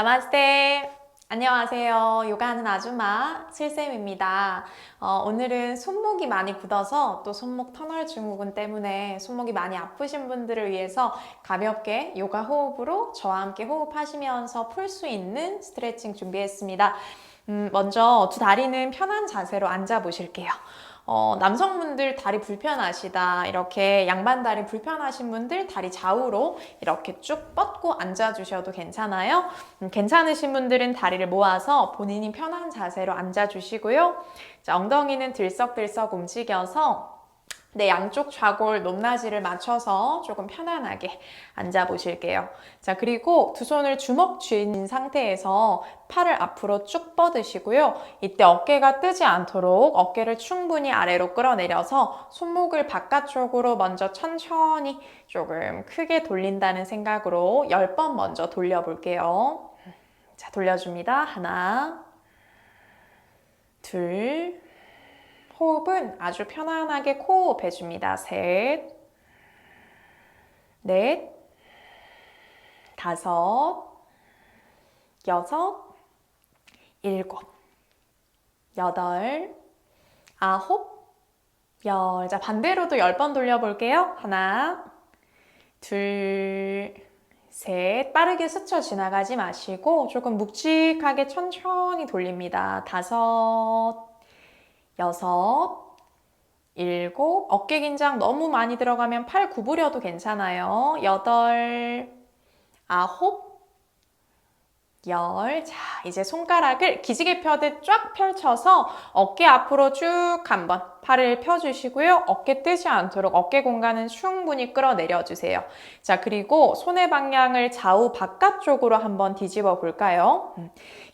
나마스테. 안녕하세요. 요가하는 아줌마 칠쌤입니다. 어, 오늘은 손목이 많이 굳어서 또 손목 터널 증후군 때문에 손목이 많이 아프신 분들을 위해서 가볍게 요가 호흡으로 저와 함께 호흡하시면서 풀 수 있는 스트레칭 준비했습니다. 음, 먼저 두 다리는 편한 자세로 앉아 보실게요. 어, 남성분들 다리 불편하시다. 이렇게 양반 다리 불편하신 분들 다리 좌우로 이렇게 쭉 뻗고 앉아 주셔도 괜찮아요. 음, 괜찮으신 분들은 다리를 모아서 본인이 편한 자세로 앉아 주시고요. 자, 엉덩이는 들썩들썩 움직여서 네, 양쪽 좌골 높낮이를 맞춰서 조금 편안하게 앉아 보실게요. 자, 그리고 두 손을 주먹 쥔 상태에서 팔을 앞으로 쭉 뻗으시고요. 이때 어깨가 뜨지 않도록 어깨를 충분히 아래로 끌어내려서 손목을 바깥쪽으로 먼저 천천히 조금 크게 돌린다는 생각으로 10번 먼저 돌려볼게요. 자, 돌려줍니다. 하나, 둘, 호흡은 아주 편안하게 코호흡 해줍니다. 셋, 넷, 다섯, 여섯, 일곱, 여덟, 아홉, 열. 자, 반대로도 열 번 돌려볼게요. 하나, 둘, 셋. 빠르게 스쳐 지나가지 마시고 조금 묵직하게 천천히 돌립니다. 다섯, 여섯, 일곱, 어깨 긴장 너무 많이 들어가면 팔 구부려도 괜찮아요. 여덟, 아홉, 열. 자, 이제 손가락을 기지개 펴듯 쫙 펼쳐서 어깨 앞으로 쭉 한번 팔을 펴주시고요. 어깨 뜨지 않도록 어깨 공간은 충분히 끌어내려 주세요. 자, 그리고 손의 방향을 좌우 바깥쪽으로 한번 뒤집어 볼까요?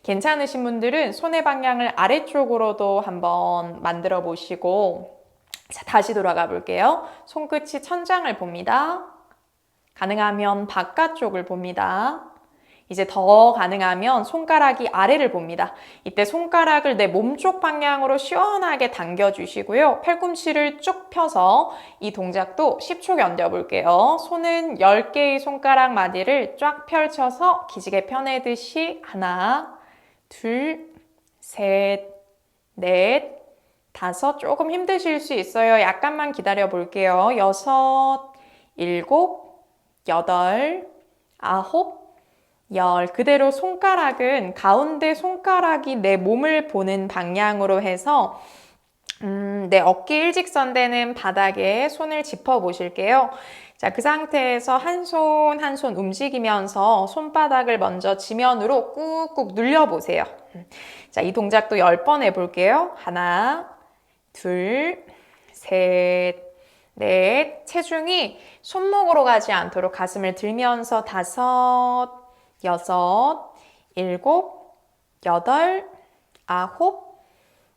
음, 괜찮으신 분들은 손의 방향을 아래쪽으로도 한번 만들어 보시고 자, 다시 돌아가 볼게요. 손끝이 천장을 봅니다. 가능하면 바깥쪽을 봅니다. 이제 더 가능하면 손가락이 아래를 봅니다. 이때 손가락을 내 몸쪽 방향으로 시원하게 당겨주시고요. 팔꿈치를 쭉 펴서 이 동작도 10초 견뎌볼게요. 손은 10개의 손가락 마디를 쫙 펼쳐서 기지개 펴내듯이 하나, 둘, 셋, 넷, 다섯. 조금 힘드실 수 있어요. 약간만 기다려 볼게요. 여섯, 일곱, 여덟, 아홉, 열. 그대로 손가락은 가운데 손가락이 내 몸을 보는 방향으로 해서 음, 내 어깨 일직선 되는 바닥에 손을 짚어 보실게요. 자, 그 상태에서 한 손 한 손 움직이면서 손바닥을 먼저 지면으로 꾹꾹 눌려 보세요. 자, 이 동작도 10번 해볼게요. 하나, 둘, 셋, 넷. 체중이 손목으로 가지 않도록 가슴을 들면서 다섯, 여섯, 일곱, 여덟, 아홉,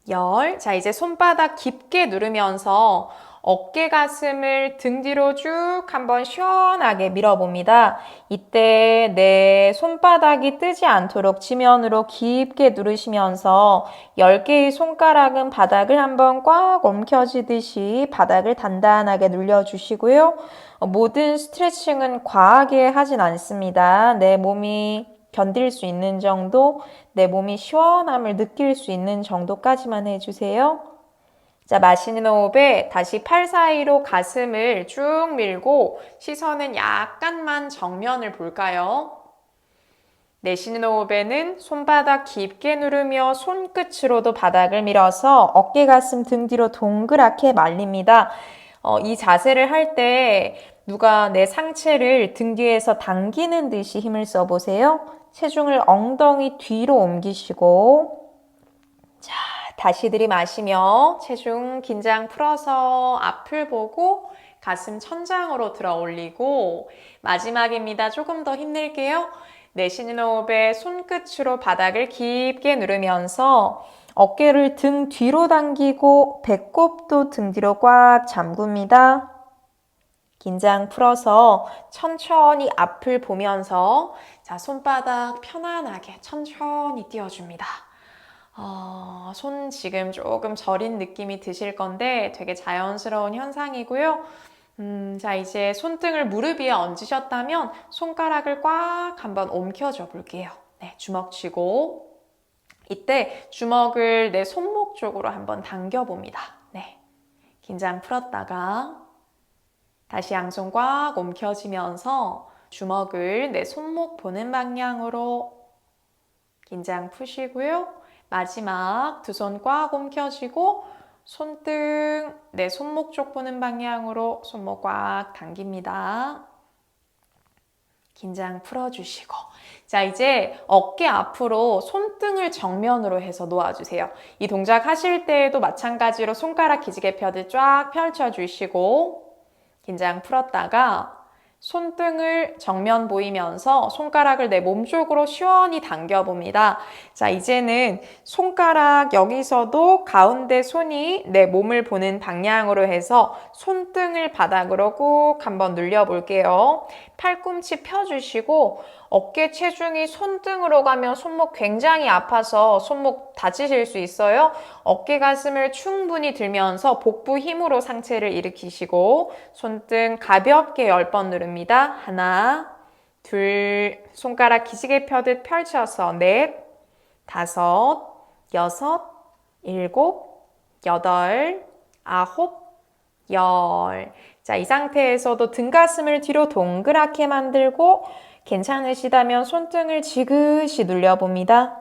열. 자, 이제 손바닥 깊게 누르면서 어깨 가슴을 등 뒤로 쭉 한번 시원하게 밀어봅니다. 이때 내 손바닥이 뜨지 않도록 지면으로 깊게 누르시면서 10개의 손가락은 바닥을 한번 꽉 옮겨지듯이 바닥을 단단하게 눌려주시고요. 모든 스트레칭은 과하게 하진 않습니다. 내 몸이 견딜 수 있는 정도, 내 몸이 시원함을 느낄 수 있는 정도까지만 해주세요. 자, 마시는 호흡에 다시 팔 사이로 가슴을 쭉 밀고 시선은 약간만 정면을 볼까요? 내쉬는 호흡에는 손바닥 깊게 누르며 손끝으로도 바닥을 밀어서 어깨 가슴 등 뒤로 동그랗게 말립니다. 어, 이 자세를 할 때 누가 내 상체를 등 뒤에서 당기는 듯이 힘을 써보세요. 체중을 엉덩이 뒤로 옮기시고 자, 다시 들이마시며 체중 긴장 풀어서 앞을 보고 가슴 천장으로 들어 올리고 마지막입니다. 조금 더 힘낼게요. 내쉬는 호흡에 손끝으로 바닥을 깊게 누르면서 어깨를 등 뒤로 당기고 배꼽도 등 뒤로 꽉 잠굽니다. 긴장 풀어서 천천히 앞을 보면서 자 손바닥 편안하게 천천히 띄워줍니다. 어, 손 지금 조금 저린 느낌이 드실 건데 되게 자연스러운 현상이고요. 음, 자, 이제 손등을 무릎 위에 얹으셨다면 손가락을 꽉 한번 옮겨줘 볼게요. 네, 주먹 쥐고 이때 주먹을 내 손목 쪽으로 한번 당겨 봅니다. 네. 긴장 풀었다가 다시 양손 꽉 움켜쥐면서 주먹을 내 손목 보는 방향으로 긴장 푸시고요. 마지막 두 손 꽉 움켜쥐고 손등 내 손목 쪽 보는 방향으로 손목 꽉 당깁니다. 긴장 풀어주시고 자 이제 어깨 앞으로 손등을 정면으로 해서 놓아주세요. 이 동작 하실 때에도 마찬가지로 손가락 기지개 펴듯 쫙 펼쳐주시고 긴장 풀었다가 손등을 정면 보이면서 손가락을 내 몸 쪽으로 시원히 당겨 봅니다. 자, 이제는 손가락 여기서도 가운데 손이 내 몸을 보는 방향으로 해서 손등을 바닥으로 꾹 한번 눌려 볼게요. 팔꿈치 펴주시고 어깨 체중이 손등으로 가면 손목 굉장히 아파서 손목 다치실 수 있어요. 어깨 가슴을 충분히 들면서 복부 힘으로 상체를 일으키시고 손등 가볍게 10번 누 릅니다. 하나, 둘, 손가락 기지개 펴듯 펼쳐서 넷, 다섯, 여섯, 일곱, 여덟, 아홉, 열. 자, 이 상태에서도 등 가슴을 뒤로 동그랗게 만들고 괜찮으시다면 손등을 지그시 눌려봅니다.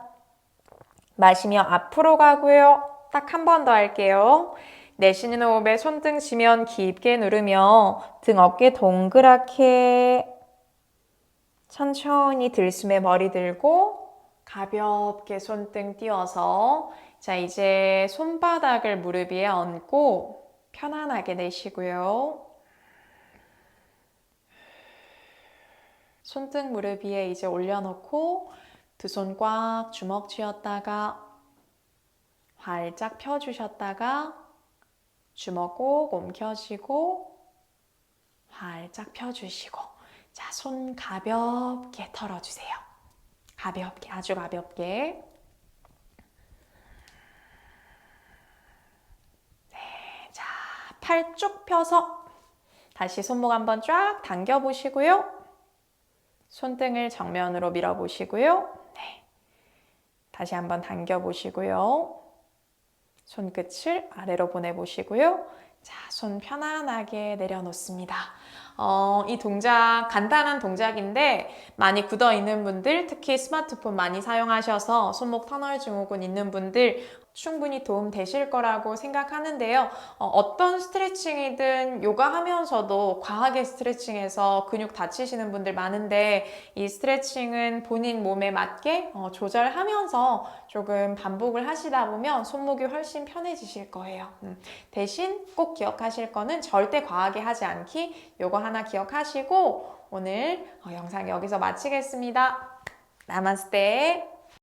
마시며 앞으로 가고요. 딱 한 번 더 할게요. 내쉬는 호흡에 손등 지면 깊게 누르며 등 어깨 동그랗게 천천히 들숨에 머리 들고 가볍게 손등 띄워서 자 이제 손바닥을 무릎 위에 얹고 편안하게 내쉬고요. 손등 무릎 위에 이제 올려놓고 두 손 꽉 주먹 쥐었다가 활짝 펴주셨다가 주먹 꼭 옮겨지고 활짝 펴주시고 자, 손 가볍게 털어주세요. 가볍게, 아주 가볍게. 네, 자, 팔 쭉 펴서 다시 손목 한번 쫙 당겨 보시고요. 손등을 정면으로 밀어 보시고요. 네. 다시 한번 당겨 보시고요. 손끝을 아래로 보내 보시고요. 자, 손 편안하게 내려놓습니다. 어, 이 동작 간단한 동작인데 많이 굳어 있는 분들, 특히 스마트폰 많이 사용하셔서 손목 터널 증후군 있는 분들 충분히 도움 되실 거라고 생각하는데요. 어, 떤 스트레칭이든 요가 하면서도 과하게 스트레칭해서 근육 다치시는 분들 많은데 이 스트레칭은 본인 몸에 맞게 어, 조절하면서 조금 반복을 하시다 보면 손목이 훨씬 편해지실 거예요. 음, 대신 꼭 기억하실 거는 절대 과하게 하지 않기 요거 하나 기억하시고 오늘 어, 영상 여기서 마치겠습니다. 나마스테.